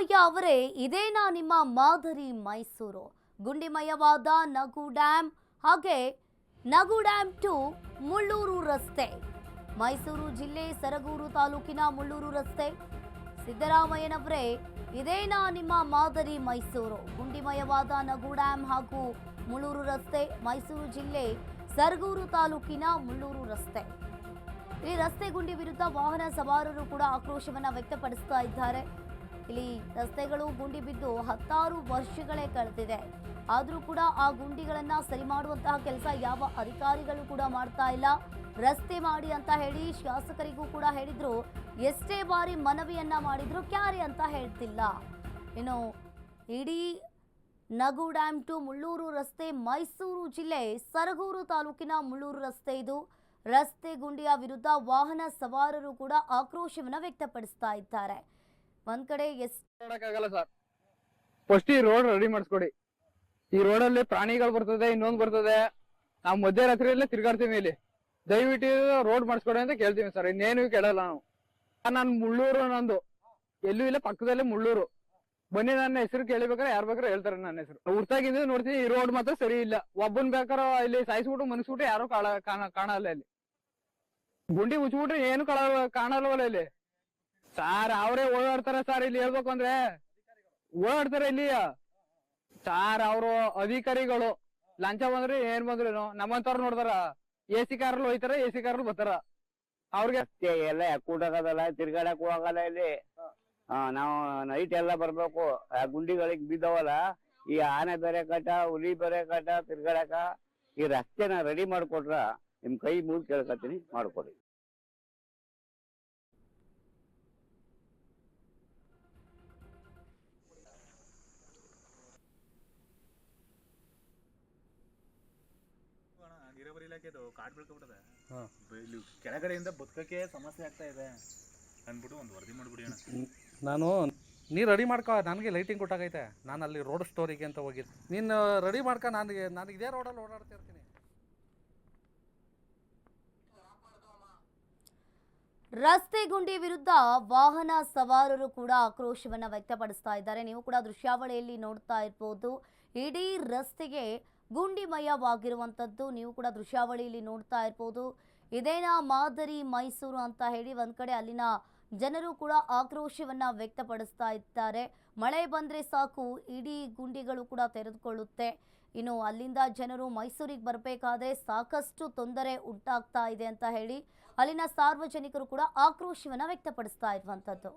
ಸಿದ್ದರಾಮಯ್ಯ ಅವರೇ ಇದೇನಾ ನಿಮ್ಮ ಮಾದರಿ ಮೈಸೂರು. ಗುಂಡಿಮಯವಾದ ನಗು ಡ್ಯಾಮ್ ಹಾಗೆ ನಗು ಡ್ಯಾಮ್ ಟು ಮುಳ್ಳೂರು ರಸ್ತೆ. ಮೈಸೂರು ಜಿಲ್ಲೆ ಸರಗೂರು ತಾಲೂಕಿನ ಮುಳ್ಳೂರು ರಸ್ತೆ. ಸಿದ್ದರಾಮಯ್ಯನವರೇ ಇದೇನಾ ನಿಮ್ಮ ಮಾದರಿ ಮೈಸೂರು. ಗುಂಡಿಮಯವಾದ ನಗು ಡ್ಯಾಮ್ ಹಾಗೂ ಮುಳ್ಳೂರು ರಸ್ತೆ, ಮೈಸೂರು ಜಿಲ್ಲೆ ಸರಗೂರು ತಾಲೂಕಿನ ಮುಳ್ಳೂರು ರಸ್ತೆ. ಈ ರಸ್ತೆ ಗುಂಡಿ ವಿರುದ್ಧ ವಾಹನ ಸವಾರರು ಕೂಡ ಆಕ್ರೋಶವನ್ನ ವ್ಯಕ್ತಪಡಿಸ್ತಾ ಇದ್ದಾರೆ. ಇಲ್ಲಿ ರಸ್ತೆಗಳು ಗುಂಡಿ ಬಿದ್ದು ಹತ್ತಾರು ವರ್ಷಗಳೇ ಕಳೆದಿದೆ. ಆದರೂ ಕೂಡ ಆ ಗುಂಡಿಗಳನ್ನ ಸರಿ ಮಾಡುವಂತಹ ಕೆಲಸ ಯಾವ ಅಧಿಕಾರಿಗಳು ಕೂಡ ಮಾಡ್ತಾ ಇಲ್ಲ. ರಸ್ತೆ ಮಾಡಿ ಅಂತ ಹೇಳಿ ಶಾಸಕರಿಗೂ ಕೂಡ ಹೇಳಿದ್ರು. ಎಷ್ಟೇ ಬಾರಿ ಮನವಿಯನ್ನ ಮಾಡಿದ್ರು ಕ್ಯಾರೆ ಅಂತ ಹೇಳ್ತಿಲ್ಲ. ಇನ್ನು ಇಡೀ ನಗು ಡ್ಯಾಮ್ ಟು ಮುಳ್ಳೂರು ರಸ್ತೆ ಮೈಸೂರು ಜಿಲ್ಲೆ ಸರಗೂರು ತಾಲೂಕಿನ ಮುಳ್ಳೂರು ರಸ್ತೆ ಇದು. ರಸ್ತೆ ಗುಂಡಿಯ ವಿರುದ್ಧ ವಾಹನ ಸವಾರರು ಕೂಡ ಆಕ್ರೋಶವನ್ನು ವ್ಯಕ್ತಪಡಿಸ್ತಾ ಇದ್ದಾರೆ. ಒಂದ್ ಕಡೆ ಸರ್. ಫಸ್ಟ್ ಈ ರೋಡ್ ರೆಡಿ ಮಾಡಿಸ್ಕೊಡಿ. ಈ ರೋಡಲ್ಲಿ ಪ್ರಾಣಿಗಳು ಬರ್ತದೆ, ಇನ್ನೊಂದ್ ಬರ್ತದೆ. ನಾವು ಮಧ್ಯರಾತ್ರಿಯಲ್ಲೇ ತಿರ್ಗಾಡ್ತೀವಿ ಇಲ್ಲಿ. ದಯವಿಟ್ಟು ರೋಡ್ ಮಾಡಿಸ್ಕೊಡಿ ಅಂತ ಕೇಳ್ತೀವಿ ಸರ್. ಇನ್ನೇನು ಕೇಳಲ್ಲ ನಾವು. ನಾನು ಮುಳ್ಳೂರು ನಂದು. ಎಲ್ಲೂ ಇಲ್ಲ, ಪಕ್ಕದಲ್ಲೇ ಮುಳ್ಳೂರು. ಬನ್ನಿ ನನ್ನ ಹೆಸರು ಕೇಳಿಬೇಕಾರೆ ಯಾರು ಬೇಕಾದ್ರೆ ಹೇಳ್ತಾರೆ ನನ್ನ ಹೆಸರು. ಹುಡ್ತಾಗಿದ್ದು ನೋಡ್ತೀನಿ, ಈ ರೋಡ್ ಮಾತ್ರ ಸರಿ ಇಲ್ಲ. ಒಬ್ಬನ್ ಬೇಕಾದ್ರೆ ಇಲ್ಲಿ ಸಾಯಿಸ್ಬಿಟ್ಟು, ಮನಸ್ಬಿಟ್ಟು ಯಾರು ಕಾಣ ಕಾಣ- ಕಾಣಲ್ಲ ಇಲ್ಲಿ. ಗುಂಡಿ ಮುಚ್ಚಿಬಿಟ್ರೆ ಏನು ಕಾಣ ಕಾಣಲ್ವಲ್ಲ ಇಲ್ಲಿ. ಸಾರ್ ಅವರೇ ಓಡಾಡ್ತಾರ ಸರ್ ಇಲ್ಲಿ ಹೇಳ್ಬೇಕು ಅಂದ್ರೆ. ಓಡಾಡ್ತಾರೆ ಇಲ್ಲಿ. ಸಾರ್ ಅವರು ಅಧಿಕಾರಿಗಳು. ಲಂಚ ಬಂದ್ರೆ ಏನ್ ಬಂದ್ರೇನು? ನಮ್ಮಂತವ್ರು ನೋಡ್ತಾರ ಎ ಸಿ ಕಾರಲ್ಲಿ ಹೋಯ್ತಾರ, ಎ ಸಿ ಕಾರಲ್ಲಿ ಬರ್ತಾರ. ಅವ್ರಿಗೆ ಎಲ್ಲ ಕೂಡಕದಲ್ಲ ತಿರ್ಗಾಡಕ್ ಹೋಗಲ್ಲ ಇಲ್ಲಿ. ನಾವು ನೈಟ್ ಎಲ್ಲ ಬರ್ಬೇಕು. ಆ ಗುಂಡಿಗಳಿಗೆ ಬಿದ್ದವಲ್ಲ, ಈ ಆನೆ ಬೇರೆ ಕಟ ಹುಲಿ ಬೇರೆ ಕಟ ತಿರ್ಗಾಡಕ ಈ ರಸ್ತೆನ ರೆಡಿ ಮಾಡ್ಕೊಟ್ರ ನಿಮ್ ಕೈ ಮುಗಿ ಕೇಳ್ಕತೀನಿ ಮಾಡ್ಕೊಡಿ ಅಣ್ಣ, ಕಾಡು ಬೆಳ್ಕೊಬಿಟ್ಟದೆ. ಹಾ. ಇಲ್ಲಿ ಕೆಳಗಡೆಯಿಂದ ಬದುಕಕ್ಕೆ ಸಮಸ್ಯೆ ಆಗ್ತಾ ಇದೆ ಅಂದ್ಬಿಟ್ಟು ಒಂದು ವರದಿ ಮಾಡ್ಬಿಡಿ ಅಣ್ಣ. ನಾನು ನೀ ರೆಡಿ ಮಾಡ್ಕೊ ನನಗೆ ಲೈಟಿಂಗ್ ಕೊಟ್ಟಾಗೈತೆ. ನಾನು ಅಲ್ಲಿ ರೋಡ್ ಸ್ಟೋರಿಗೆ ಅಂತ ಹೋಗಿ ನೀನು ರೆಡಿ ಮಾಡ್ಕೊ ನನಗೆ ನಾನು ಇದೇ ರೋಡಲ್ಲಿ ಓಡಾಡ್ತಾ ಇರ್ತೀನಿ. ರಸ್ತೆ ಗುಂಡಿ ವಿರುದ್ಧ ವಾಹನ ಸವಾರರು ಕೂಡ ಆಕ್ರೋಶವನ್ನ ವ್ಯಕ್ತಪಡಿಸ್ತಾ ಇದ್ದಾರೆ. ನೀವು ಕೂಡ ದೃಶ್ಯಾವಳಿಯಲ್ಲಿ ನೋಡ್ತಾ ಇರ್ಬೋದು. ಇಡೀ ರಸ್ತೆಗೆ ಗುಂಡಿಮಯವಾಗಿರುವಂಥದ್ದು ನೀವು ಕೂಡ ದೃಶ್ಯಾವಳಿಯಲ್ಲಿ ನೋಡ್ತಾ ಇರ್ಬೋದು. ಇದೇನ ಮಾದರಿ ಮೈಸೂರು ಅಂತ ಹೇಳಿ ಒಂದು ಕಡೆ ಅಲ್ಲಿನ ಜನರು ಕೂಡ ಆಕ್ರೋಶವನ್ನು ವ್ಯಕ್ತಪಡಿಸ್ತಾ ಇದ್ದಾರೆ. ಮಳೆ ಬಂದರೆ ಸಾಕು, ಇಡೀ ಗುಂಡಿಗಳು ಕೂಡ ತೆರೆದುಕೊಳ್ಳುತ್ತೆ. ಇನ್ನು ಅಲ್ಲಿಂದ ಜನರು ಮೈಸೂರಿಗೆ ಬರಬೇಕಾದ್ರೆ ಸಾಕಷ್ಟು ತೊಂದರೆ ಉಂಟಾಗ್ತಾ ಇದೆ ಅಂತ ಹೇಳಿ ಅಲ್ಲಿನ ಸಾರ್ವಜನಿಕರು ಕೂಡ ಆಕ್ರೋಶವನ್ನು ವ್ಯಕ್ತಪಡಿಸ್ತಾ ಇರುವಂಥದ್ದು